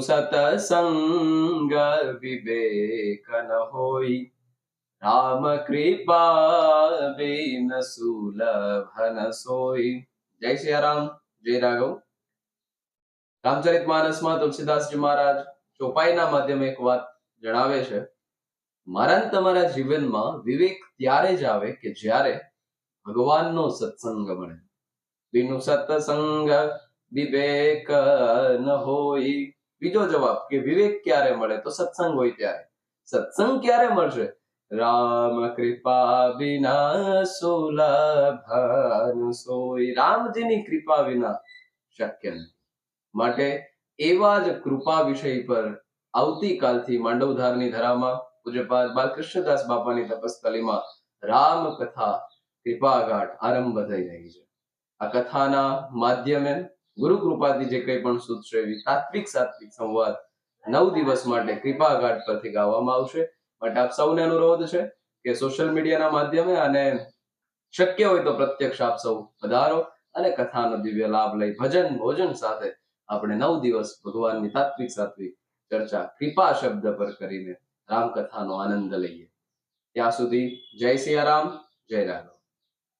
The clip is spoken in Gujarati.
સતસંગ વિવેક ન હોય રામ કૃપા બિન સુલભ ન સોય જય સિયારામ જય રાઘવ રામચરિત માનસમાં તુલસીદાસજી મહારાજ ચોપાઈના માધ્યમે એક વાત જણાવે છે, મારા તમારા જીવનમાં વિવેક ત્યારે જ આવે કે જ્યારે ભગવાનનો સત્સંગ મળે. બિનુ સત્સંગ વિવેક ન હોય. બીજો જવાબ કે વિવેક ક્યારે મળે? તો સત્સંગ હોય ત્યારે. સત્સંગ ક્યારે મળશે? રામ કૃપા વિના સુલભ સોય. રામજીની કૃપા વિના શક્ય નથી. માટે એવા જ કૃપા વિષય પર આવતીકાલથી માંડવધારની ધરામાં પૂજ્યપાદ બાલકૃષ્ણદાસ બાપાની તપસ્થલીમાં રામ કથા કૃપાઘાટ આરંભ થઈ રહી છે. આ કથાના માધ્યમે ગુરુ કૃપાથી જે કંઈ પણ સૂચશે તાત્વિક સાત્વિક સંવાદ નવ દિવસ માટે કૃપાઘાટ પરથી ગાવામાં આવશે. માટે આપ સૌને અનુરોધ છે કે સોશિયલ મીડિયાના માધ્યમે અને શક્ય હોય તો પ્રત્યક્ષ આપ સૌ પધારો અને કથાનો દિવ્ય લાભ લઈ ભજન, ભોજન સાથે આપણે નવ દિવસ ભગવાનની તાત્વિક સાત્વિક ચર્ચા કૃપા શબ્દ પર કરીને રામકથાનો આનંદ લઈએ. ત્યાં સુધી જય સિયારામ જય રાઘવ